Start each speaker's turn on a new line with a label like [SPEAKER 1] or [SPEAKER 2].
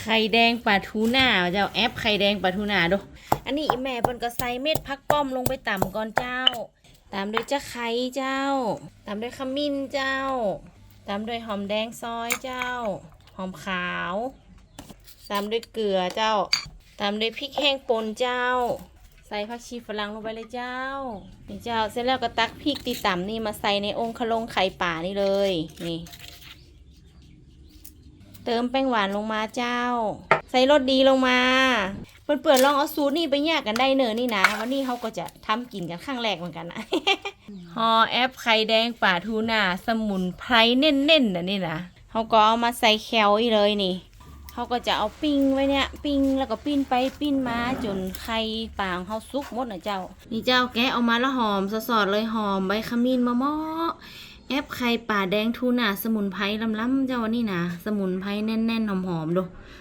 [SPEAKER 1] ไข่แดงปลาทูน่าเจ้าแอปไข่แดงปลาทูน่าดูอันนี้อีแม่เพิ่นก็ใส่เม็ดพักป้อมลงไปต่ำก่อนเจ้า ตามด้วยจะไข่เจ้า ตามด้วยขมิ้นเจ้า ตามด้วยหอมแดงซอยเจ้า หอมขาว ตามด้วยเกลือเจ้า ตามด้วยพริกแห้งป่นเจ้า ใส่ผักชีฝรั่งลงไปเลยเจ้า นี่เจ้าเสร็จแล้วก็ตักพริกตีต่ำนี่มาใส่ในองค์ขลงไข่ป่านี่เลย นี่ เติมแป้งหวานลงมาเจ้า ใส่รสดีลงมาเปิดๆลองเอาสูตรนี่ไปแยกกันได้เนอนี่นะวันนี้เขาก็จะทำกินกันครั้งแรกเหมือนกันนะฮอแอปไข่แดงป่าทูน่าสมุนไพรเน่นๆนะนี่นะเขาก็เอามาใส่แคลอีเลยนี่เขาก็จะเอาปิ้งไว้เนี่ยปิ้งแล้วก็ปิ้นไปปิ้นมาจนไข่ปลาของเขาสุกหมดนะเจ้า นี่เจ้าแกะออกมาแล้วหอมสดๆเลยหอมใบขมิ้นมะม่อ แอปไข่ป่าแดงทูน่าสมุนไพรล้ำๆเจ้านี่นะสมุนไพรแน่นๆหอมๆดู